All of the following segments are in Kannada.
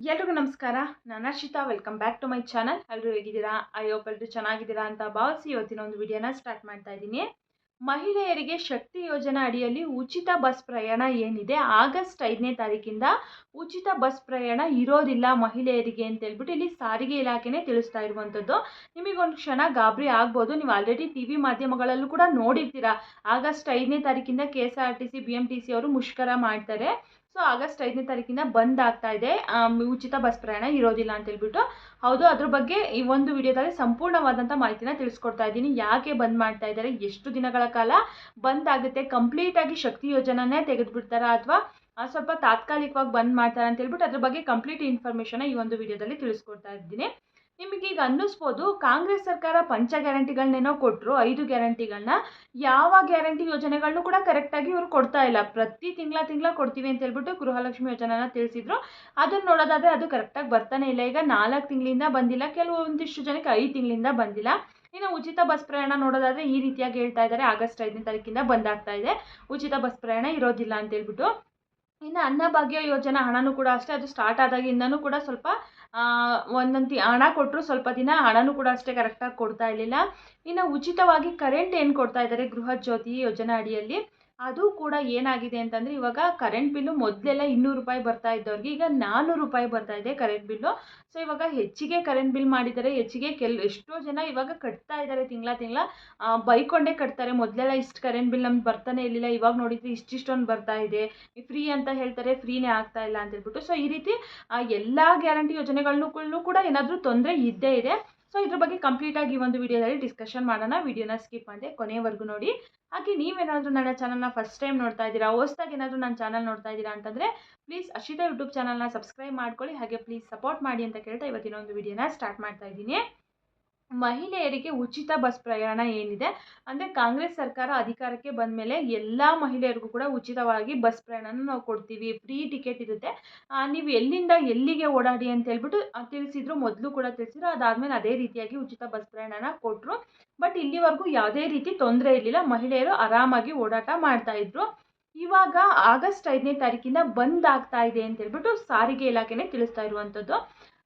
ಎಲ್ರಿಗೂ ನಮಸ್ಕಾರ. ನಾನು Harshita welcome back to my channel ಎಲ್ಲರೂ ಹೇಗಿದ್ದೀರಾ? ಐ ಹೋಪ್ ಎಲ್ಲರೂ ಚೆನ್ನಾಗಿದ್ದೀರಾ ಅಂತ ಭಾವಿಸಿ ಇವತ್ತಿನ ಒಂದು ವಿಡಿಯೋನ ಸ್ಟಾರ್ಟ್ ಮಾಡ್ತಾ ಇದ್ದೀನಿ. ಮಹಿಳೆಯರಿಗೆ ಶಕ್ತಿ ಯೋಜನಾ ಅಡಿಯಲ್ಲಿ ಉಚಿತ ಬಸ್ ಪ್ರಯಾಣ ಏನಿದೆ? ಆಗಸ್ಟ್ ಐದನೇ ತಾರೀಕಿಂದ ಉಚಿತ ಬಸ್ ಪ್ರಯಾಣ ಇರೋದಿಲ್ಲ ಮಹಿಳೆಯರಿಗೆ ಅಂತ ಹೇಳ್ಬಿಟ್ಟು ಇಲ್ಲಿ ಸಾರಿಗೆ ಇಲಾಖೆನೇ ತಿಳಿಸ್ತಾ ಇರುವಂಥದ್ದು. ನಿಮಗೊಂದು ಕ್ಷಣ ಗಾಬರಿ ಆಗ್ಬೋದು. ನೀವು ಆಲ್ರೆಡಿ ಟಿ ವಿ ಮಾಧ್ಯಮಗಳಲ್ಲೂ ಕೂಡ ನೋಡಿರ್ತೀರಾ. ಆಗಸ್ಟ್ ಐದನೇ ತಾರೀಕಿಂದ K S R T C B M T C ಅವರು ಮುಷ್ಕರ ಮಾಡ್ತಾರೆ. ಸೊ ಆಗಸ್ಟ್ ಐದನೇ ತಾರೀಕಿಂದ ಬಂದ್ ಆಗ್ತಾ ಇದೆ. ಉಚಿತ ಬಸ್ ಪ್ರಯಾಣ ಇರೋದಿಲ್ಲ ಅಂತ ಹೇಳ್ಬಿಟ್ಟು. ಹೌದು, ಅದ್ರ ಬಗ್ಗೆ ಈ ಒಂದು ವಿಡಿಯೋದಲ್ಲಿ ಸಂಪೂರ್ಣವಾದಂಥ ಮಾಹಿತಿನ ತಿಳಿಸ್ಕೊಡ್ತಾ ಇದ್ದೀನಿ. ಯಾಕೆ ಬಂದ್ ಮಾಡ್ತಾ ಇದ್ದಾರೆ? ಎಷ್ಟು ದಿನಗಳ ಕಾಲ ಬಂದ್ ಆಗುತ್ತೆ? ಕಂಪ್ಲೀಟ್ ಆಗಿ ಶಕ್ತಿ ಯೋಜನೆನೇ ತೆಗೆದುಬಿಡ್ತಾರಾ ಅಥವಾ ಸ್ವಲ್ಪ ತಾತ್ಕಾಲಿಕವಾಗಿ ಬಂದ್ ಮಾಡ್ತಾರೆ ಅಂತ ಹೇಳ್ಬಿಟ್ಟು ಅದ್ರ ಬಗ್ಗೆ ಕಂಪ್ಲೀಟ್ ಇನ್ಫಾರ್ಮೇಶನ್ ಈ ಒಂದು ವಿಡಿಯೋದಲ್ಲಿ ತಿಳಿಸ್ಕೊಡ್ತಾ ಇದ್ದೀನಿ. ನಿಮಗೆ ಈಗ ಅನ್ನಿಸ್ಬೋದು, ಕಾಂಗ್ರೆಸ್ ಸರ್ಕಾರ ಪಂಚ ಗ್ಯಾರಂಟಿಗಳನ್ನೇನೋ ಕೊಟ್ಟರು ಐದು ಗ್ಯಾರಂಟಿಗಳನ್ನ ಯಾವ ಗ್ಯಾರಂಟಿ ಯೋಜನೆಗಳನ್ನು ಕೂಡ ಕರೆಕ್ಟಾಗಿ ಇವರು ಕೊಡ್ತಾ ಇಲ್ಲ. ಪ್ರತಿ ತಿಂಗಳ ತಿಂಗಳ ಕೊಡ್ತೀವಿ ಅಂತ ಹೇಳ್ಬಿಟ್ಟು ಗೃಹಲಕ್ಷ್ಮಿ ಯೋಜನೆನ ತಿಳಿಸಿದ್ರು. ಅದನ್ನ ನೋಡೋದಾದ್ರೆ ಅದು ಕರೆಕ್ಟಾಗಿ ಬರ್ತಾನೆ ಇಲ್ಲ. ಈಗ ನಾಲ್ಕು ತಿಂಗಳಿಂದ ಬಂದಿಲ್ಲ ಕೆಲವೊಂದಿಷ್ಟು ಜನಕ್ಕೆ ಐದು ತಿಂಗಳಿಂದ ಬಂದಿಲ್ಲ. ಇನ್ನು ಉಚಿತ ಬಸ್ ಪ್ರಯಾಣ ನೋಡೋದಾದ್ರೆ ಈ ರೀತಿಯಾಗಿ ಹೇಳ್ತಾ ಇದ್ದಾರೆ. ಆಗಸ್ಟ್ ಐದನೇ ತಾರೀಕಿಂದ ಬಂದಾಗ್ತಾ ಇದೆ. ಉಚಿತ ಬಸ್ ಪ್ರಯಾಣ ಇರೋದಿಲ್ಲ ಅಂತ ಹೇಳ್ಬಿಟ್ಟು. ಇನ್ನು ಅನ್ನಭಾಗ್ಯ ಯೋಜನಾ ಹಣನೂ ಕೂಡ ಅಷ್ಟೇ, ಅದು ಸ್ಟಾರ್ಟ್ ಆದಾಗಿಂದನೂ ಕೂಡ ಸ್ವಲ್ಪ ಒಂದೊಂದು ಹಣ ಕೊಟ್ಟರು ಸ್ವಲ್ಪ ದಿನ ಹಣನೂ ಕೂಡ ಅಷ್ಟೇ ಕರೆಕ್ಟಾಗಿ ಕೊಡ್ತಾ ಇರಲಿಲ್ಲ. ಇನ್ನು ಉಚಿತವಾಗಿ ಕರೆಂಟ್ ಏನು ಕೊಡ್ತಾ ಇದ್ದಾರೆ ಗೃಹ ಜ್ಯೋತಿ ಯೋಜನಾ ಅಡಿಯಲ್ಲಿ? ಅದು ಕೂಡ ಏನಾಗಿದೆ ಅಂತಂದರೆ ಇವಾಗ ಕರೆಂಟ್ ಬಿಲ್ಲು ಮೊದಲೆಲ್ಲ ಇನ್ನೂರು ರೂಪಾಯಿ ಬರ್ತಾ ಇದ್ದವ್ರಿಗೆ, ಈಗ ನಾನ್ನೂರು ರೂಪಾಯಿ ಬರ್ತಾ ಇದೆ ಕರೆಂಟ್ ಬಿಲ್ಲು ಸೊ ಇವಾಗ ಹೆಚ್ಚಿಗೆ ಕರೆಂಟ್ ಬಿಲ್ ಮಾಡಿದ್ದಾರೆ, ಹೆಚ್ಚಿಗೆ ಕೆಲ್, ಎಷ್ಟೋ ಜನ ಇವಾಗ ಕಟ್ತಾ ಇದ್ದಾರೆ ತಿಂಗಳ ತಿಂಗಳ. ಬೈಕೊಂಡೇ ಕಟ್ತಾರೆ, ಮೊದಲೆಲ್ಲ ಇಷ್ಟು ಕರೆಂಟ್ ಬಿಲ್ ನಮ್ಗೆ ಬರ್ತಾನೆ ಇರಲಿಲ್ಲ, ಇವಾಗ ನೋಡಿದ್ರೆ ಇಷ್ಟಿಷ್ಟೊಂದು ಬರ್ತಾ ಇದೆ. ಫ್ರೀ ಅಂತ ಹೇಳ್ತಾರೆ ಫ್ರೀನೇ ಆಗ್ತಾ ಇಲ್ಲ ಅಂತ ಹೇಳ್ಬಿಟ್ಟು. ಸೊ ಈ ರೀತಿ ಎಲ್ಲ ಗ್ಯಾರಂಟಿ ಯೋಜನೆಗಳನ್ನೂ ಕೂಡ ಏನಾದರೂ ತೊಂದರೆ ಇದ್ದೇ ಇದೆ. ಸೊ ಇದ್ರ ಬಗ್ಗೆ ಕಂಪ್ಲೀಟಾಗಿ ಈ ಒಂದು ವಿಡಿಯೋದಲ್ಲಿ ಡಿಸ್ಕಷನ್ ಮಾಡೋಣ. ವಿಡಿಯೋನ ಸ್ಕಿಪ್ ಮಾಡಿದೆ ಕೊನೆವರೆಗೂ ನೋಡಿ. ಹಾಗೆ ನೀವೇನಾದರೂ ನನ್ನ ಚಾನಲ್ನ ಫಸ್ಟ್ ಟೈಮ್ ನೋಡ್ತಾ ಇದ್ದೀರಾ, ಹೊಸ್ದಾಗಿ ಏನಾದರೂ ನನ್ನ ಚಾನಲ್ ನೋಡ್ತಾ ಇದ್ದೀರಾ ಅಂತಂದರೆ ಪ್ಲೀಸ್ ಅಶಿತಾ ಯೂಟ್ಯೂಬ್ ಚಾನಲ್ನ ಸಬ್ಸ್ಕ್ರೈಬ್ ಮಾಡ್ಕೊಳ್ಳಿ. ಹಾಗೆ ಪ್ಲೀಸ್ ಸಪೋರ್ಟ್ ಮಾಡಿ ಅಂತ ಕೇಳ್ತಾ ಇವತ್ತಿನ ಒಂದು ವಿಡಿಯೋನ ಸ್ಟಾರ್ಟ್ ಮಾಡ್ತಾ ಇದ್ದೀನಿ. ಮಹಿಳೆಯರಿಗೆ ಉಚಿತ ಬಸ್ ಪ್ರಯಾಣ ಏನಿದೆ, ಅಂದರೆ ಕಾಂಗ್ರೆಸ್ ಸರ್ಕಾರ ಅಧಿಕಾರಕ್ಕೆ ಬಂದ ಮೇಲೆ ಎಲ್ಲ ಮಹಿಳೆಯರಿಗೂ ಕೂಡ ಉಚಿತವಾಗಿ ಬಸ್ ಪ್ರಯಾಣನ ನಾವು ಕೊಡ್ತೀವಿ, ಫ್ರೀ ಟಿಕೆಟ್ ಇರುತ್ತೆ. ನೀವು ಎಲ್ಲಿಂದ ಎಲ್ಲಿಗೆ ಓಡಾಡಿ ಅಂತ ಹೇಳ್ಬಿಟ್ಟು ತಿಳಿಸಿದ್ರು, ಮೊದಲು ಕೂಡ ತಿಳಿಸಿದ್ರು, ಅದಾದಮೇಲೆ ಅದೇ ರೀತಿಯಾಗಿ ಉಚಿತ ಬಸ್ ಪ್ರಯಾಣನ ಕೊಟ್ಟರು ಬಟ್ ಇಲ್ಲಿವರೆಗೂ ಯಾವುದೇ ರೀತಿ ತೊಂದರೆ ಇರಲಿಲ್ಲ, ಮಹಿಳೆಯರು ಆರಾಮಾಗಿ ಓಡಾಟ ಮಾಡ್ತಾ ಇದ್ರು. ಇವಾಗ ಆಗಸ್ಟ್ ಐದನೇ ತಾರೀಕಿಂದ ಬಂದ್ ಆಗ್ತಾ ಇದೆ ಅಂತ ಹೇಳ್ಬಿಟ್ಟು ಸಾರಿಗೆ ಇಲಾಖೆನೇ ತಿಳಿಸ್ತಾ ಇರುವಂಥದ್ದು.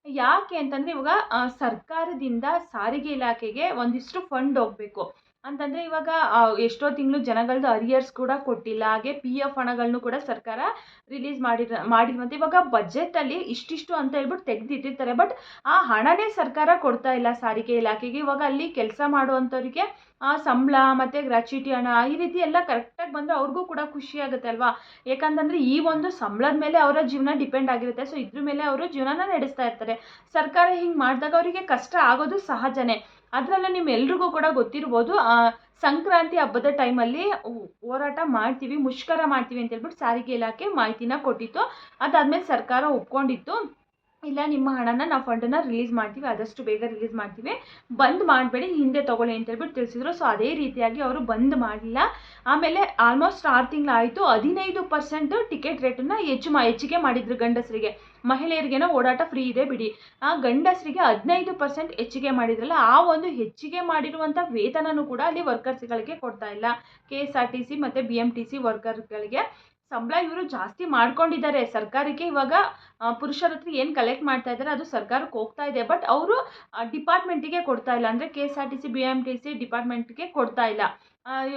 ಯಾಕೆ ಅಂತಂದರೆ ಇವಾಗ ಸರ್ಕಾರದಿಂದ ಸಾರಿಗೆ ಇಲಾಖೆಗೆ ಒಂದಿಷ್ಟು ಫಂಡ್ ಹೋಗಬೇಕು. ಅಂತಂದರೆ ಇವಾಗ ಎಷ್ಟೋ ತಿಂಗಳು ಜನಗಳದ್ದು ಅರಿಯರ್ಸ್ ಕೂಡ ಕೊಟ್ಟಿಲ್ಲ. ಹಾಗೆ ಪಿ ಎಫ್ ಹಣಗಳನ್ನು ಕೂಡ ಸರ್ಕಾರ ರಿಲೀಸ್ ಮಾಡಿರ, ಮಾಡಿರುವಂತೆ ಇವಾಗ ಬಜೆಟಲ್ಲಿ ಇಷ್ಟಿಷ್ಟು ಅಂತ ಹೇಳ್ಬಿಟ್ಟು ತೆಗೆದಿಟ್ಟಿರ್ತಾರೆ. ಬಟ್ ಆ ಹಣನೇ ಸರ್ಕಾರ ಕೊಡ್ತಾ ಇಲ್ಲ ಸಾರಿಗೆ ಇಲಾಖೆಗೆ. ಇವಾಗ ಅಲ್ಲಿ ಕೆಲಸ ಮಾಡುವಂಥವ್ರಿಗೆ, ಆ, ಸಂಬಳ ಮತ್ತು ಗ್ರಾಚ್ಯುಟಿ ಹಣ ಈ ರೀತಿ ಎಲ್ಲ ಕರೆಕ್ಟಾಗಿ ಬಂದರೆ ಅವ್ರಿಗೂ ಕೂಡ ಖುಷಿ ಆಗುತ್ತೆ ಅಲ್ವಾ? ಯಾಕಂತಂದರೆ ಈ ಒಂದು ಸಂಬಳದ ಮೇಲೆ ಅವರ ಜೀವನ ಡಿಪೆಂಡ್ ಆಗಿರುತ್ತೆ. ಸೊ ಇದ್ರ ಮೇಲೆ ಅವರು ಜೀವನನ ನಡೆಸ್ತಾ ಇರ್ತಾರೆ. ಸರ್ಕಾರ ಹಿಂಗೆ ಮಾಡಿದಾಗ ಅವರಿಗೆ ಕಷ್ಟ ಆಗೋದು ಸಹಜನೇ. ಅದರಲ್ಲೂ ನಿಮ್ಮೆಲ್ರಿಗೂ ಕೂಡ ಗೊತ್ತಿರ್ಬೋದು ಸಂಕ್ರಾಂತಿ ಹಬ್ಬದ ಟೈಮಲ್ಲಿ ಹೋರಾಟ ಮಾಡ್ತೀವಿ, ಮುಷ್ಕರ ಮಾಡ್ತೀವಿ ಅಂತ ಹೇಳ್ಬಿಟ್ಟು ಸಾರಿಗೆ ಇಲಾಖೆ ಮಾಹಿತಿನ ಕೊಟ್ಟಿತ್ತು. ಅದಾದಮೇಲೆ ಸರ್ಕಾರ ಒಪ್ಕೊಂಡಿತ್ತು. ಇಲ್ಲ, ನಿಮ್ಮ ಹಣನ ನಾವು ಫಂಡನ್ನ ರಿಲೀಸ್ ಮಾಡ್ತೀವಿ, ಆದಷ್ಟು ಬೇಗ ರಿಲೀಸ್ ಮಾಡ್ತೀವಿ. ಬಂದ್ ಮಾಡಬೇಡಿ, ಹಿಂದೆ ತಗೊಳ್ಳಿ ಅಂತ ಹೇಳ್ಬಿಟ್ಟು ತಿಳಿಸಿದ್ರು. ಸೊ ಅದೇ ರೀತಿಯಾಗಿ ಅವರು ಬಂದ್ ಮಾಡಲಿಲ್ಲ. ಆಮೇಲೆ ಆಲ್ಮೋಸ್ಟ್ ಆರು ತಿಂಗಳಾಯಿತು. ಹದಿನೈದು ಪರ್ಸೆಂಟ್ ಟಿಕೆಟ್ ರೇಟನ್ನು ಹೆಚ್ಚು ಮಾ, ಹೆಚ್ಚಿಗೆ ಮಾಡಿದ್ರು ಗಂಡಸರಿಗೆ. ಮಹಿಳೆಯರಿಗೇನೋ ಓಡಾಟ ಫ್ರೀ ಇದೆ ಬಿಡಿ. ಆ ಗಂಡಸರಿಗೆ ಹದಿನೈದು ಪರ್ಸೆಂಟ್ ಹೆಚ್ಚಿಗೆ ಮಾಡಿದ್ರಲ್ಲ, ಆ ಒಂದು ಹೆಚ್ಚಿಗೆ ಮಾಡಿರುವಂಥ ವೇತನನೂ ಕೂಡ ಅಲ್ಲಿ ವರ್ಕರ್ಸ್ಗಳಿಗೆ ಕೊಡ್ತಾ ಇಲ್ಲ. K S R T C ಮತ್ತು ಬಿ ಎಂ ಟಿ ಸಿ ವರ್ಕರ್ಗಳಿಗೆ ಸಂಬಳ ಇವರು ಜಾಸ್ತಿ ಮಾಡ್ಕೊಂಡಿದ್ದಾರೆ. ಸರ್ಕಾರಕ್ಕೆ ಇವಾಗ ಪುರುಷರ ಹತ್ರ ಏನು ಕಲೆಕ್ಟ್ ಮಾಡ್ತಾ ಇದ್ದಾರೆ, ಅದು ಸರ್ಕಾರಕ್ಕೆ ಹೋಗ್ತಾ ಇದೆ. ಬಟ್ ಅವರು ಡಿಪಾರ್ಟ್ಮೆಂಟಿಗೆ ಕೊಡ್ತಾ ಇಲ್ಲ. ಅಂದರೆ K S R T C B M T C ಡಿಪಾರ್ಟ್ಮೆಂಟ್ಗೆ ಕೊಡ್ತಾ ಇಲ್ಲ.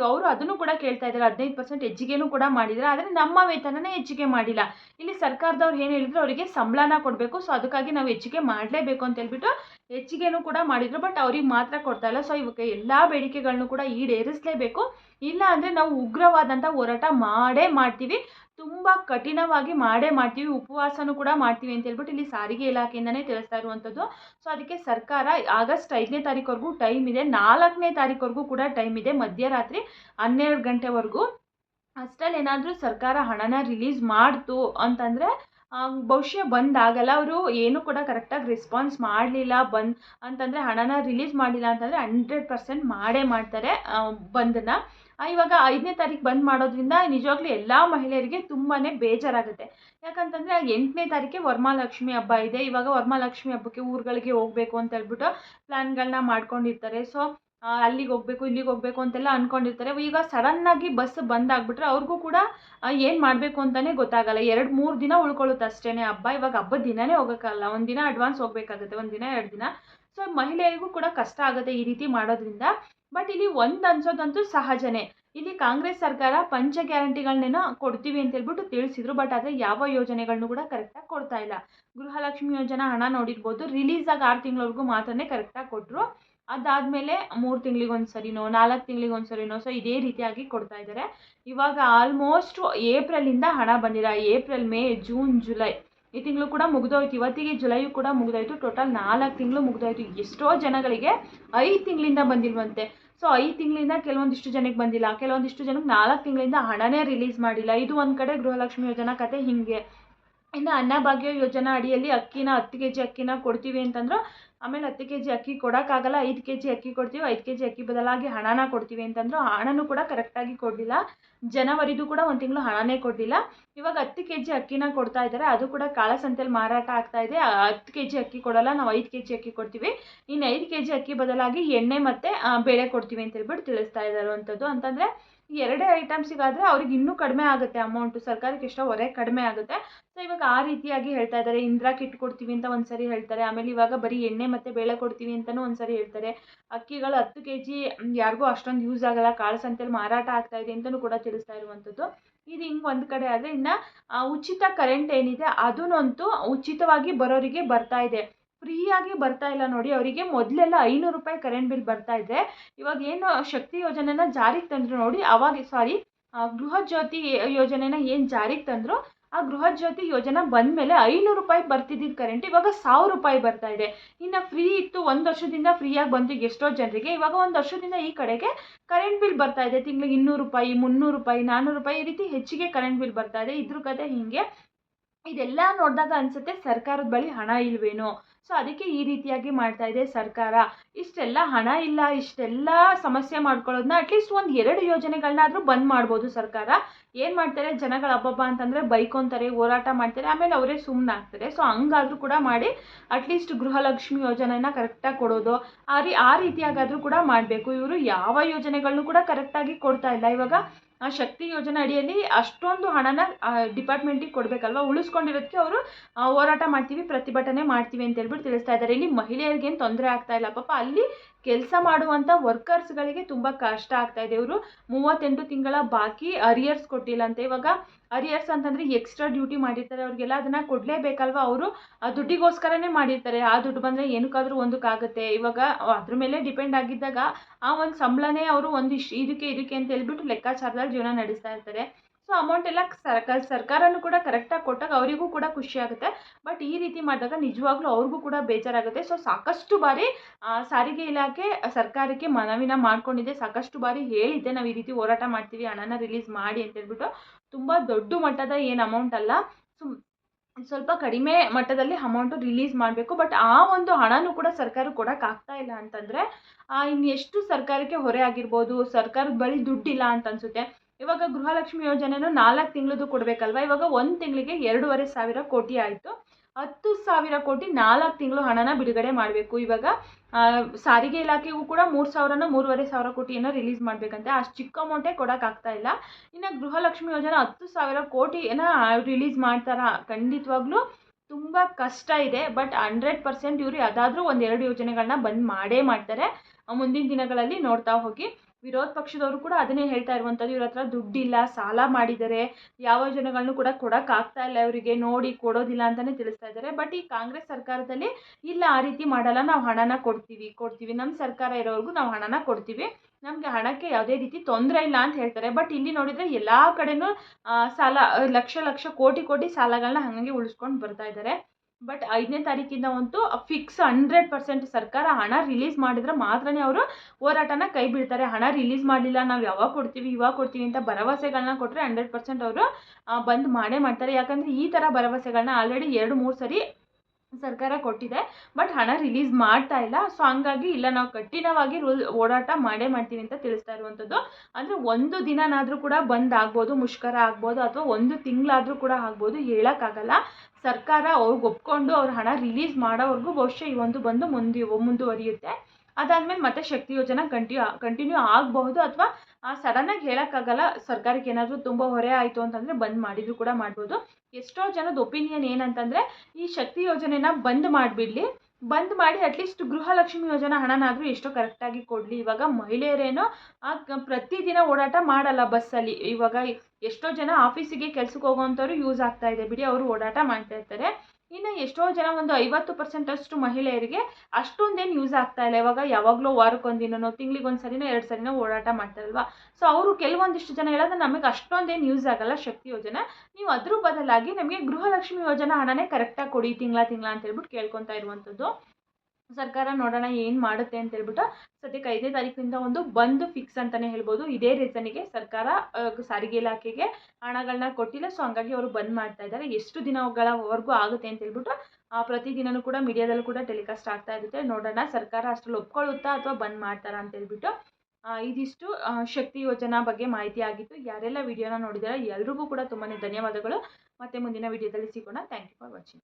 ಅವರು ಅದನ್ನು ಕೂಡ ಕೇಳ್ತಾ ಇದ್ದಾರೆ. ಹದಿನೈದು ಪರ್ಸೆಂಟ್ ಹೆಚ್ಚಿಗೆನೂ ಕೂಡ ಮಾಡಿದ್ದಾರೆ. ಆದರೆ ನಮ್ಮ ವೇತನನೇ ಹೆಚ್ಚಿಗೆ ಮಾಡಿಲ್ಲ. ಇಲ್ಲಿ ಸರ್ಕಾರದವ್ರು ಏನು ಹೇಳಿದ್ರು, ಅವರಿಗೆ ಸಂಬಳನ ಕೊಡಬೇಕು. ಸೊ ಅದಕ್ಕಾಗಿ ನಾವು ಹೆಚ್ಚಿಗೆ ಮಾಡಲೇಬೇಕು ಅಂತ ಹೇಳ್ಬಿಟ್ಟು ಹೆಚ್ಚಿಗೆನೂ ಕೂಡ ಮಾಡಿದ್ರು. ಬಟ್ ಅವ್ರಿಗೆ ಮಾತ್ರ ಕೊಡ್ತಾ ಇಲ್ಲ. ಸೊ ಇವಾಗ ಎಲ್ಲ ಬೇಡಿಕೆಗಳನ್ನು ಕೂಡ ಈಡೇರಿಸಲೇಬೇಕು. ಇಲ್ಲ ಅಂದರೆ ನಾವು ಉಗ್ರವಾದಂಥ ಹೋರಾಟ ಮಾಡೇ ಮಾಡ್ತೀವಿ. ತುಂಬ ಕಠಿಣವಾಗಿ ಮಾಡೇ ಮಾಡ್ತೀವಿ, ಉಪವಾಸನೂ ಕೂಡ ಮಾಡ್ತೀವಿ ಅಂತ ಹೇಳ್ಬಿಟ್ಟು ಇಲ್ಲಿ ಸಾರಿಗೆ ಇಲಾಖೆಯಿಂದನೇ ತಿಳಿಸ್ತಾ ಇರುವಂಥದ್ದು. ಸೊ ಅದಕ್ಕೆ ಸರ್ಕಾರ ಆಗಸ್ಟ್ ಐದನೇ ತಾರೀಕುವರೆಗೂ ಟೈಮ್ ಇದೆ, ನಾಲ್ಕನೇ ತಾರೀಕುವರೆಗೂ ಕೂಡ ಟೈಮ್ ಇದೆ, ಮಧ್ಯರಾತ್ರಿ ಹನ್ನೆರಡು ಗಂಟೆವರೆಗೂ. ಅಷ್ಟರಲ್ಲಿ ಏನಾದರೂ ಸರ್ಕಾರ ಹಣನ ರಿಲೀಸ್ ಮಾಡ್ತು ಅಂತಂದರೆ ಬಹುಶಃ ಬಂದಾಗಲ್ಲ, ಅವರು ಏನು ಕೂಡ ಕರೆಕ್ಟಾಗಿ ರೆಸ್ಪಾನ್ಸ್ ಮಾಡಲಿಲ್ಲ, ಬಂದ್ ಅಂತಂದರೆ ಹಣನ ರಿಲೀಸ್ ಮಾಡಲಿಲ್ಲ ಅಂತಂದರೆ ಹಂಡ್ರೆಡ್ ಪರ್ಸೆಂಟ್ ಮಾಡೇ ಮಾಡ್ತಾರೆ ಬಂದನ್ನ. ಇವಾಗ ಐದನೇ ತಾರೀಕು ಬಂದ್ ಮಾಡೋದ್ರಿಂದ ನಿಜವಾಗ್ಲೂ ಎಲ್ಲ ಮಹಿಳೆಯರಿಗೆ ತುಂಬಾ ಬೇಜಾರಾಗುತ್ತೆ. ಯಾಕಂತಂದರೆ ಎಂಟನೇ ತಾರೀಕೆ ವರಮಹಾಲಕ್ಷ್ಮಿ ಹಬ್ಬ ಇದೆ. ಇವಾಗ ವರಮಹಾಲಕ್ಷ್ಮಿ ಹಬ್ಬಕ್ಕೆ ಊರುಗಳಿಗೆ ಹೋಗಬೇಕು ಅಂತ ಹೇಳ್ಬಿಟ್ಟು ಪ್ಲ್ಯಾನ್ಗಳನ್ನ ಮಾಡ್ಕೊಂಡಿರ್ತಾರೆ. ಸೊ ಅಲ್ಲಿಗೆ ಹೋಗಬೇಕು, ಇಲ್ಲಿಗೆ ಹೋಗಬೇಕು ಅಂತೆಲ್ಲ ಅಂದ್ಕೊಂಡಿರ್ತಾರೆ ಈಗ ಸಡನ್ನಾಗಿ ಬಸ್ ಬಂದಾಗ್ಬಿಟ್ರೆ ಅವ್ರಿಗೂ ಕೂಡ ಏನು ಮಾಡಬೇಕು ಅಂತಲೇ ಗೊತ್ತಾಗಲ್ಲ. ಎರಡು, ಮೂರು ದಿನ ಉಳ್ಕೊಳ್ಳುತ್ತೆ ಅಷ್ಟೇ ಹಬ್ಬ. ಇವಾಗ ಹಬ್ಬ ದಿನನೇ ಹೋಗೋಕ್ಕಲ್ಲ ಒಂದು ದಿನ ಅಡ್ವಾನ್ಸ್ ಹೋಗಬೇಕಾಗುತ್ತೆ, ಒಂದು ದಿನ ಎರಡು ದಿನ. ಸೊ, ಮಹಿಳೆಯರಿಗೂ ಕೂಡ ಕಷ್ಟ ಆಗುತ್ತೆ ಈ ರೀತಿ ಮಾಡೋದ್ರಿಂದ. ಬಟ್ ಇಲ್ಲಿ ಒಂದು ಅನ್ಸೋದಂತೂ ಸಹಜನೇ. ಇಲ್ಲಿ ಕಾಂಗ್ರೆಸ್ ಸರ್ಕಾರ ಪಂಚ ಗ್ಯಾರಂಟಿಗಳನ್ನೇನ ಕೊಡ್ತೀವಿ ಅಂತ ಹೇಳ್ಬಿಟ್ಟು ತಿಳಿಸಿದ್ರು ಬಟ್ ಆದರೆ ಯಾವ ಯೋಜನೆಗಳನ್ನು ಕೂಡ ಕರೆಕ್ಟಾಗಿ ಕೊಡ್ತಾ ಇಲ್ಲ. ಗೃಹಲಕ್ಷ್ಮಿ ಯೋಜನಾ ಹಣ ನೋಡಿರ್ಬೋದು ರಿಲೀಸ್ ಆಗಿ ಆರು ತಿಂಗಳವರೆಗೂ ಮಾತ್ರನೇ ಕರೆಕ್ಟಾಗಿ ಕೊಟ್ಟರು ಅದಾದಮೇಲೆ ಮೂರು ತಿಂಗಳಿಗೆ ಒಂದು ಸರಿನೋ ನಾಲ್ಕು ತಿಂಗಳಿಗೆ ಒಂದು ಸರಿನೋ ಸೊ ಇದೇ ರೀತಿಯಾಗಿ ಕೊಡ್ತಾ ಇದ್ದಾರೆ ಇವಾಗ ಆಲ್ಮೋಸ್ಟ್ ಏಪ್ರಿಲಿಂದ ಹಣ ಬಂದಿಲ್ಲ ಏಪ್ರಿಲ್ ಮೇ ಜೂನ್ ಜುಲೈ ಈ ತಿಂಗಳು ಕೂಡ ಮುಗಿದೋಯ್ತು. ಇವತ್ತಿಗೆ ಜುಲೈ ಕೂಡ ಮುಗಿದೋಯ್ತು. ಟೋಟಲ್ ನಾಲ್ಕು ತಿಂಗಳು ಮುಗಿದೋಯ್ತು. ಎಷ್ಟೋ ಜನಗಳಿಗೆ ಐದು ತಿಂಗಳಿಂದ ಬಂದಿಲ್ವಂತೆ. ಸೊ, ಐದು ತಿಂಗಳಿಂದ ಕೆಲವೊಂದಿಷ್ಟು ಜನಕ್ಕೆ ಬಂದಿಲ್ಲ. ಕೆಲವೊಂದಿಷ್ಟು ಜನಕ್ಕೆ ನಾಲ್ಕು ತಿಂಗಳಿಂದ ಹಣನೇ ರಿಲೀಸ್ ಮಾಡಿಲ್ಲ. ಇದು ಒಂದು ಕಡೆ ಗೃಹಲಕ್ಷ್ಮಿ ಯೋಜನಾ ಕತೆ ಹೀಗೆ. ಇನ್ನು ಅನ್ನಭಾಗ್ಯ ಯೋಜನಾ ಅಡಿಯಲ್ಲಿ ಅಕ್ಕಿನ, ಹತ್ತು ಕೆ ಜಿ ಅಕ್ಕಿನ ಕೊಡ್ತೀವಿ ಅಂತಂದ್ರು ಆಮೇಲೆ ಹತ್ತು ಕೆ ಜಿ ಅಕ್ಕಿ ಕೊಡೋಕ್ಕಾಗಲ್ಲ, ಐದು ಕೆ ಜಿ ಅಕ್ಕಿ ಕೊಡ್ತೀವಿ, ಐದು ಕೆ ಜಿ ಅಕ್ಕಿ ಬದಲಾಗಿ ಹಣನ ಕೊಡ್ತೀವಿ ಅಂತಂದ್ರು ಹಣನೂ ಕೂಡ ಕರೆಕ್ಟಾಗಿ ಕೊಡಲಿಲ್ಲ. ಜನವರಿದು ಕೂಡ ಒಂದು ತಿಂಗಳು ಹಣನೇ ಕೊಡಲಿಲ್ಲ. ಇವಾಗ ಹತ್ತು ಕೆ ಜಿ ಅಕ್ಕಿನ ಕೊಡ್ತಾ ಇದ್ದಾರೆ ಅದು ಕೂಡ ಕಾಳಸಂತೆಯಲ್ಲಿ ಮಾರಾಟ ಆಗ್ತಾ ಇದೆ. ಹತ್ತು ಕೆ ಜಿ ಅಕ್ಕಿ ಕೊಡಲ್ಲ, ನಾವು ಐದು ಕೆ ಜಿ ಅಕ್ಕಿ ಕೊಡ್ತೀವಿ. ಇನ್ನು ಐದು ಕೆ ಜಿ ಅಕ್ಕಿ ಬದಲಾಗಿ ಎಣ್ಣೆ ಮತ್ತು ಬೇಳೆ ಕೊಡ್ತೀವಿ ಅಂತ ಹೇಳ್ಬಿಟ್ಟು ತಿಳಿಸ್ತಾ ಇದ್ದಾರುವಂಥದ್ದು ಅಂತಂದರೆ ಈ ಎರಡೇ ಐಟಮ್ಸಿಗಾದರೆ ಅವ್ರಿಗೆ ಇನ್ನೂ ಕಡಿಮೆ ಆಗುತ್ತೆ ಅಮೌಂಟು ಸರ್ಕಾರಕ್ಕೆ ಎಷ್ಟೋ ಹೊರೆ ಕಡಿಮೆ ಆಗುತ್ತೆ. ಸೊ ಇವಾಗ ಆ ರೀತಿಯಾಗಿ ಹೇಳ್ತಾ ಇದ್ದಾರೆ ಇಂದ್ರಾ ಕಿಟ್ ಕೊಡ್ತೀವಿ ಅಂತ ಒಂದು ಸರಿ ಹೇಳ್ತಾರೆ. ಆಮೇಲೆ ಇವಾಗ ಬರೀ ಎಣ್ಣೆ ಮತ್ತು ಬೇಳೆ ಕೊಡ್ತೀವಿ ಅಂತಲೂ ಒಂದು ಸರಿ ಹೇಳ್ತಾರೆ. ಅಕ್ಕಿಗಳು ಹತ್ತು ಕೆ ಜಿ ಯಾರಿಗೂ ಅಷ್ಟೊಂದು ಯೂಸ್ ಆಗಲ್ಲ. ಕಾಳು ಸಂತೆಯಲ್ಲಿ ಮಾರಾಟ ಆಗ್ತಾ ಇದೆ ಅಂತಲೂ ಕೂಡ ತಿಳಿಸ್ತಾ ಇರುವಂಥದ್ದು ಇದು ಹಿಂಗೆ ಒಂದು ಕಡೆ ಆದರೆ ಇನ್ನು ಉಚಿತ ಕರೆಂಟ್ ಏನಿದೆ ಅದನ್ನಂತೂ ಉಚಿತವಾಗಿ ಬರೋರಿಗೆ ಬರ್ತಾ ಇದೆ. ಫ್ರೀಯಾಗಿ ಬರ್ತಾ ಇಲ್ಲ ನೋಡಿ. ಅವರಿಗೆ ಮೊದಲೆಲ್ಲ ಐನೂರು ರೂಪಾಯಿ ಕರೆಂಟ್ ಬಿಲ್ ಬರ್ತಾ ಇದೆ. ಇವಾಗ ಏನು ಶಕ್ತಿ ಯೋಜನೆನ ಜಾರಿಗೆ ತಂದರು ನೋಡಿ, ಅವಾಗ ಸಾರಿ ಗೃಹ ಜ್ಯೋತಿ ಯೋಜನೆನ ಏನು ಜಾರಿಗೆ ತಂದರು, ಆ ಗೃಹ ಜ್ಯೋತಿ ಯೋಜನೆ ಬಂದ ಮೇಲೆ ಐನೂರು ರೂಪಾಯಿ ಬರ್ತಿದ್ದಿದ್ದು ಕರೆಂಟ್ ಇವಾಗ ಸಾವಿರ ರೂಪಾಯಿ ಬರ್ತಾ ಇದೆ. ಇನ್ನು ಫ್ರೀ ಇತ್ತು, ಒಂದು ವರ್ಷದಿಂದ ಫ್ರೀಯಾಗಿ ಬಂತು ಎಷ್ಟೋ ಜನರಿಗೆ, ಇವಾಗ ಒಂದು ವರ್ಷದಿಂದ ಈ ಕಡೆಗೆ ಕರೆಂಟ್ ಬಿಲ್ ಬರ್ತಾ ಇದೆ. ತಿಂಗಳಿಗೆ ಇನ್ನೂರು ರೂಪಾಯಿ, ಮುನ್ನೂರು ರೂಪಾಯಿ ನಾನ್ನೂರು ರೂಪಾಯಿ ಈ ರೀತಿ ಹೆಚ್ಚಿಗೆ ಕರೆಂಟ್ ಬಿಲ್ ಬರ್ತಾ ಇದೆ. ಇದ್ರ ಕತೆ ಹೀಗೆ. ಇದೆಲ್ಲ ನೋಡಿದಾಗ ಅನಿಸುತ್ತೆ ಸರ್ಕಾರದ ಬಳಿ ಹಣ ಇಲ್ವೇನೋ. ಸೊ ಅದಕ್ಕೆ ಈ ರೀತಿಯಾಗಿ ಮಾಡ್ತಾ ಇದೆ ಸರ್ಕಾರ. ಇಷ್ಟೆಲ್ಲ ಹಣ ಇಲ್ಲ, ಇಷ್ಟೆಲ್ಲ ಸಮಸ್ಯೆ ಮಾಡ್ಕೊಳ್ಳೋದನ್ನ ಅಟ್ಲೀಸ್ಟ್ ಒಂದು ಎರಡು ಯೋಜನೆಗಳನ್ನಾದರೂ ಬಂದ್ ಮಾಡ್ಬೋದು ಸರ್ಕಾರ. ಏನು ಮಾಡ್ತಾರೆ? ಜನಗಳ ಹಬ್ಬಬ್ಬ ಅಂತಂದರೆ ಬೈಕೊಂತಾರೆ, ಹೋರಾಟ ಮಾಡ್ತಾರೆ, ಆಮೇಲೆ ಅವರೇ ಸುಮ್ಮನೆ ಆಗ್ತಾರೆ ಸೊ ಹಂಗಾದ್ರೂ ಕೂಡ ಮಾಡಿ ಅಟ್ಲೀಸ್ಟ್ ಗೃಹಲಕ್ಷ್ಮಿ ಯೋಜನೆನ ಕರೆಕ್ಟಾಗಿ ಕೊಡೋದು. ಆ ರೀ, ಆ ರೀತಿಯಾಗಾದರೂ ಕೂಡ ಮಾಡಬೇಕು. ಇವರು ಯಾವ ಯೋಜನೆಗಳನ್ನು ಕೂಡ ಕರೆಕ್ಟಾಗಿ ಕೊಡ್ತಾ ಇಲ್ಲ. ಇವಾಗ ಆ ಶಕ್ತಿ ಯೋಜನೆ ಅಡಿಯಲ್ಲಿ ಅಷ್ಟೊಂದು ಹಣನ ಡಿಪಾರ್ಟ್ಮೆಂಟಿಗೆ ಕೊಡಬೇಕಲ್ವ? ಉಳಿಸ್ಕೊಂಡಿರೋದಕ್ಕೆ ಅವರು ಹೋರಾಟ ಮಾಡ್ತೀವಿ, ಪ್ರತಿಭಟನೆ ಮಾಡ್ತೀವಿ ಅಂತ ಹೇಳ್ಬಿಟ್ಟು ತಿಳಿಸ್ತಾ ಇದ್ದಾರೆ. ಇಲ್ಲಿ ಮಹಿಳೆಯರಿಗೇನು ತೊಂದರೆ ಆಗ್ತಾ ಇಲ್ಲ. ಪಾಪ ಅಲ್ಲಿ ಕೆಲಸ ಮಾಡುವಂಥ ವರ್ಕರ್ಸ್ಗಳಿಗೆ ತುಂಬ ಕಷ್ಟ ಆಗ್ತಾ ಇದೆ. ಇವರು ಮೂವತ್ತೆಂಟು ತಿಂಗಳ ಬಾಕಿ ಅರಿಯರ್ಸ್ ಕೊಟ್ಟಿಲ್ಲ ಅಂತ. ಇವಾಗ ಅರಿಯರ್ಸ್ ಅಂತಂದರೆ ಎಕ್ಸ್ಟ್ರಾ ಡ್ಯೂಟಿ ಮಾಡಿರ್ತಾರೆ. ಅವ್ರಿಗೆಲ್ಲ ಅದನ್ನು ಕೊಡಲೇಬೇಕಲ್ವ ಅವರು? ಆ ದುಡ್ಡಿಗೋಸ್ಕರನೇ ಮಾಡಿರ್ತಾರೆ. ಆ ದುಡ್ಡು ಬಂದರೆ ಏನಕ್ಕಾದರೂ ಒಂದಕ್ಕಾಗುತ್ತೆ. ಇವಾಗ ಅದ್ರ ಮೇಲೆ ಡಿಪೆಂಡ್ ಆಗಿದ್ದಾಗ ಆ ಒಂದು ಸಂಬಳನೇ ಅವರು ಒಂದಿಷ್ಟು ಇದಕ್ಕೆ ಇದಕ್ಕೆ ಅಂತ ಹೇಳ್ಬಿಟ್ಟು ಲೆಕ್ಕಾಚಾರದಲ್ಲಿ ಜೀವನ ನಡೆಸ್ತಾ ಇರ್ತಾರೆ. ಸೊ ಅಮೌಂಟ್ ಎಲ್ಲ ಸರ್ಕಾರ ಸರ್ಕಾರನೂ ಕೂಡ ಕರೆಕ್ಟಾಗಿ ಕೊಟ್ಟಾಗ ಅವರಿಗೂ ಕೂಡ ಖುಷಿ ಆಗುತ್ತೆ. ಬಟ್ ಈ ರೀತಿ ಮಾಡಿದಾಗ ನಿಜವಾಗ್ಲೂ ಅವ್ರಿಗೂ ಕೂಡ ಬೇಜಾರಾಗುತ್ತೆ. ಸೊ ಸಾಕಷ್ಟು ಬಾರಿ ಸಾರಿಗೆ ಇಲಾಖೆ, ಸರ್ಕಾರಕ್ಕೆ ಮನವಿನ ಮಾಡ್ಕೊಂಡಿದೆ. ಸಾಕಷ್ಟು ಬಾರಿ ಹೇಳಿದ್ದೆ ನಾವು ಈ ರೀತಿ ಹೋರಾಟ ಮಾಡ್ತೀವಿ, ಹಣನ ರಿಲೀಸ್ ಮಾಡಿ ಅಂತ ಹೇಳ್ಬಿಟ್ಟು. ತುಂಬ ದೊಡ್ಡ ಮಟ್ಟದ ಏನು ಅಮೌಂಟ್ ಅಲ್ಲ. ಸ್ವಲ್ಪ ಕಡಿಮೆ ಮಟ್ಟದಲ್ಲಿ ಅಮೌಂಟು ರಿಲೀಸ್ ಮಾಡಬೇಕು. ಬಟ್ ಆ ಒಂದು ಹಣನೂ ಕೂಡ ಸರ್ಕಾರ ಕೊಡೋಕ್ಕಾಗ್ತಾ ಇಲ್ಲ ಅಂತಂದರೆ ಇನ್ನು ಎಷ್ಟು ಸರ್ಕಾರಕ್ಕೆ ಹೊರೆ ಆಗಿರ್ಬೋದು, ಸರ್ಕಾರದ ಬಳಿ ದುಡ್ಡಿಲ್ಲ ಅಂತ ಅನಿಸುತ್ತೆ. ಇವಾಗ ಗೃಹಲಕ್ಷ್ಮಿ ಯೋಜನೆನೂ ನಾಲ್ಕು ತಿಂಗಳದ್ದು ಕೊಡಬೇಕಲ್ವ? ಇವಾಗ ಒಂದು ತಿಂಗಳಿಗೆ ಎರಡೂವರೆ ಸಾವಿರ ಕೋಟಿ ಆಯಿತು. ಹತ್ತು ಸಾವಿರ ಕೋಟಿ ನಾಲ್ಕು ತಿಂಗಳು ಹಣನ ಬಿಡುಗಡೆ ಮಾಡಬೇಕು. ಇವಾಗ ಸಾರಿಗೆ ಇಲಾಖೆಗೂ ಕೂಡ ಮೂರು ಸಾವಿರನ ಮೂರುವರೆ ಸಾವಿರ ಕೋಟಿಯನ್ನು ರಿಲೀಸ್ ಮಾಡಬೇಕಂತೆ. ಅಷ್ಟು ಚಿಕ್ಕ ಅಮೌಂಟೇ ಕೊಡೋಕ್ಕಾಗ್ತಾ ಇಲ್ಲ. ಇನ್ನು ಗೃಹಲಕ್ಷ್ಮಿ ಯೋಜನೆ ಹತ್ತು ಸಾವಿರ ಕೋಟಿನ ರಿಲೀಸ್ ಮಾಡ್ತಾರ? ಖಂಡಿತವಾಗ್ಲೂ ತುಂಬ ಕಷ್ಟ ಇದೆ. ಬಟ್ ಹಂಡ್ರೆಡ್ ಪರ್ಸೆಂಟ್ ಇವರು ಯಾವುದಾದ್ರೂ ಒಂದೆರಡು ಯೋಜನೆಗಳನ್ನ ಬಂದ್ ಮಾಡೇ ಮಾಡ್ತಾರೆ. ಮುಂದಿನ ದಿನಗಳಲ್ಲಿ ನೋಡ್ತಾ ಹೋಗಿ. ವಿರೋಧ ಪಕ್ಷದವರು ಕೂಡ ಅದನ್ನೇ ಹೇಳ್ತಾ ಇರುವಂಥದ್ದು. ಇವ್ರ ಹತ್ರ ದುಡ್ಡಿಲ್ಲ, ಸಾಲ ಮಾಡಿದ್ದಾರೆ. ಯಾವ ಯೋಜನೆಗಳನ್ನು ಕೂಡ ಕೊಡೋಕ್ಕಾಗ್ತಾ ಇಲ್ಲ ಇವರಿಗೆ. ನೋಡಿ ಕೊಡೋದಿಲ್ಲ ಅಂತಲೇ ತಿಳಿಸ್ತಾ ಇದ್ದಾರೆ. ಬಟ್ ಈ ಕಾಂಗ್ರೆಸ್ ಸರ್ಕಾರದಲ್ಲಿ ಇಲ್ಲ, ಆ ರೀತಿ ಮಾಡಲ್ಲ. ನಾವು ಹಣನ ಕೊಡ್ತೀವಿ ಕೊಡ್ತೀವಿ. ನಮ್ಮ ಸರ್ಕಾರ ಇರೋವರೆಗೂ ನಾವು ಹಣನ ಕೊಡ್ತೀವಿ. ನಮಗೆ ಹಣಕ್ಕೆ ಯಾವುದೇ ರೀತಿ ತೊಂದರೆ ಇಲ್ಲ ಅಂತ ಹೇಳ್ತಾರೆ. ಬಟ್ ಇಲ್ಲಿ ನೋಡಿದರೆ ಎಲ್ಲ ಕಡೆನೂ ಸಾಲ, ಲಕ್ಷ ಲಕ್ಷ, ಕೋಟಿ ಕೋಟಿ ಸಾಲಗಳನ್ನ ಹಾಗೆ ಉಳಿಸ್ಕೊಂಡು ಬರ್ತಾ ಇದ್ದಾರೆ. ಬಟ್ ಐದನೇ ತಾರೀಕಿಂದ ಅಂತೂ ಫಿಕ್ಸ್ ಹಂಡ್ರೆಡ್ ಪರ್ಸೆಂಟ್ ಸರ್ಕಾರ ಹಣ ರಿಲೀಸ್ ಮಾಡಿದ್ರೆ ಮಾತ್ರನೇ ಅವರು ಹೋರಾಟನ ಕೈ ಬಿಡ್ತಾರೆ ಹಣ ರಿಲೀಸ್ ಮಾಡಲಿಲ್ಲ, ನಾವು ಯಾವಾಗ ಕೊಡ್ತೀವಿ, ಇವಾಗ ಕೊಡ್ತೀವಿ ಅಂತ ಭರವಸೆಗಳನ್ನ ಕೊಟ್ಟರೆ ಹಂಡ್ರೆಡ್ ಪರ್ಸೆಂಟ್ ಅವರು ಬಂದ್ ಮಾಡೇ ಮಾಡ್ತಾರೆ. ಯಾಕಂದರೆ ಈ ಥರ ಭರವಸೆಗಳನ್ನ ಆಲ್ರೆಡಿ ಎರಡು ಮೂರು ಸರಿ ಸರ್ಕಾರ ಕೊಟ್ಟಿದೆ, ಬಟ್ ಹಣ ರಿಲೀಸ್ ಮಾಡ್ತಾ ಇಲ್ಲ. ಸೊ ಹಂಗಾಗಿ ಇಲ್ಲ, ನಾವು ಕಠಿಣವಾಗಿ ರೂಲ್, ಓಡಾಟ ಮಾಡೇ ಮಾಡ್ತೀವಿ ಅಂತ ತಿಳಿಸ್ತಾ ಇರುವಂಥದ್ದು ಅಂದರೆ ಒಂದು ದಿನನಾದರೂ ಕೂಡ ಬಂದ್ ಆಗ್ಬೋದು, ಮುಷ್ಕರ ಆಗ್ಬೋದು, ಅಥವಾ ಒಂದು ತಿಂಗಳಾದರೂ ಕೂಡ ಆಗ್ಬೋದು, ಹೇಳೋಕ್ಕಾಗಲ್ಲ. ಸರ್ಕಾರ ಅವ್ರಿಗೆ ಒಪ್ಕೊಂಡು ಅವ್ರ ಹಣ ರಿಲೀಸ್ ಮಾಡೋವರೆಗೂ ಬಹುಶಃ ಈ ಒಂದು ಬಂದು ಮುಂದೆ, ಮುಂದುವರಿಯುತ್ತೆ. ಅದಾದಮೇಲೆ ಮತ್ತೆ ಶಕ್ತಿ ಯೋಜನೆ ಕಂಟಿನ್ಯೂ ಕಂಟಿನ್ಯೂ ಆಗಬಹುದು, ಅಥವಾ ಸಡನ್ನಾಗಿ ಹೇಳೋಕ್ಕಾಗಲ್ಲ, ಸರ್ಕಾರಕ್ಕೆ ಏನಾದರೂ ತುಂಬ ಹೊರೆ ಆಯಿತು ಅಂತಂದರೆ ಬಂದ್ ಮಾಡಿದ್ರು ಕೂಡ ಮಾಡ್ಬೋದು. ಎಷ್ಟೋ ಜನದ ಒಪಿನಿಯನ್ ಏನಂತಂದರೆ, ಈ ಶಕ್ತಿ ಯೋಜನೆನ ಬಂದ್ ಮಾಡಿಬಿಡಲಿ. ಬಂದ್ ಮಾಡಿ ಅಟ್ಲೀಸ್ಟ್ ಗೃಹಲಕ್ಷ್ಮಿ ಯೋಜನಾ ಹಣನಾದರೂ ಎಷ್ಟೋ ಕರೆಕ್ಟಾಗಿ ಕೊಡಲಿ. ಇವಾಗ ಮಹಿಳೆಯರೇನೋ ಆ ಪ್ರತಿದಿನ ಓಡಾಟ ಮಾಡಲ್ಲ ಬಸ್ಸಲ್ಲಿ ಇವಾಗ ಎಷ್ಟೋ ಜನ ಆಫೀಸಿಗೆ ಕೆಲ್ಸಕ್ಕೆ ಹೋಗೋವಂಥವ್ರು ಯೂಸ್ ಆಗ್ತಾ ಇದೆ. ಬಿಡಿ ಅವರು ಓಡಾಟ ಮಾಡ್ತಾ ಇರ್ತಾರೆ. ಇನ್ನು ಎಷ್ಟೋ ಜನ ಒಂದು ಐವತ್ತು ಪರ್ಸೆಂಟ್ ಅಷ್ಟು ಮಹಿಳೆಯರಿಗೆ ಅಷ್ಟೊಂದೇನು ಯೂಸ್ ಆಗ್ತಾ ಇಲ್ಲ. ಇವಾಗ ಯಾವಾಗಲೂ ವಾರಕ್ಕೊಂದಿನೋ ತಿಂಗ್ಳಿಗೆ ಸರಿನೋ ಎರಡು ಸರಿನೋ ಓಡಾಟ ಮಾಡ್ತಾರಲ್ವಾ? ಸೊ ಅವರು ಕೆಲವೊಂದಿಷ್ಟು ಜನ ಹೇಳೋದು ನಮಗೆ ಅಷ್ಟೊಂದೇನು ಯೂಸ್ ಆಗಲ್ಲ ಶಕ್ತಿ ಯೋಜನೆ. ನೀವು ಅದ್ರ ಬದಲಾಗಿ ನಮಗೆ ಗೃಹಲಕ್ಷ್ಮಿ ಯೋಜನಾ ಹಣನೇ ಕರೆಕ್ಟಾಗಿ ಕೊಡಿ ತಿಂಗಳ ತಿಂಗಳ ಅಂತ ಹೇಳ್ಬಿಟ್ಟು ಕೇಳ್ಕೊತಾ ಇರುವಂಥದ್ದು. ಸರ್ಕಾರ ನೋಡೋಣ ಏನು ಮಾಡುತ್ತೆ ಅಂತ ಹೇಳ್ಬಿಟ್ಟು ಸದ್ಯಕ್ಕೆ ಐದನೇ ತಾರೀಕಿನಿಂದ ಒಂದು ಬಂದ್ ಫಿಕ್ಸ್ ಅಂತಲೇ ಹೇಳ್ಬೋದು. ಇದೇ ರೀಸನಿಗೆ ಸರ್ಕಾರ ಸಾರಿಗೆ ಇಲಾಖೆಗೆ ಹಣಗಳನ್ನ ಕೊಟ್ಟಿಲ್ಲ. ಸೊ ಹಂಗಾಗಿ ಅವರು ಬಂದ್ ಮಾಡ್ತಾ ಇದ್ದಾರೆ. ಎಷ್ಟು ದಿನಗಳವರೆಗೂ ಆಗುತ್ತೆ ಅಂತ ಹೇಳ್ಬಿಟ್ಟು ಆ, ಪ್ರತಿದಿನನೂ ಕೂಡ ಮೀಡಿಯಾದಲ್ಲೂ ಕೂಡ ಟೆಲಿಕಾಸ್ಟ್ ಆಗ್ತಾ ಇರುತ್ತೆ. ನೋಡೋಣ ಸರ್ಕಾರ ಅಷ್ಟರಲ್ಲಿ ಒಪ್ಕೊಳ್ಳುತ್ತಾ ಅಥವಾ ಬಂದ್ ಮಾಡ್ತಾರಾ ಅಂತ ಹೇಳ್ಬಿಟ್ಟು ಇದಿಷ್ಟು ಶಕ್ತಿ ಯೋಜನಾ ಬಗ್ಗೆ ಮಾಹಿತಿ ಆಗಿತ್ತು. ಯಾರೆಲ್ಲ ವಿಡಿಯೋನ ನೋಡಿದಾರೆ ಎಲ್ರಿಗೂ ಕೂಡ ತುಂಬಾ ಧನ್ಯವಾದಗಳು. ಮತ್ತೆ ಮುಂದಿನ ವಿಡಿಯೋದಲ್ಲಿ ಸಿಗೋಣ. Thank you for watching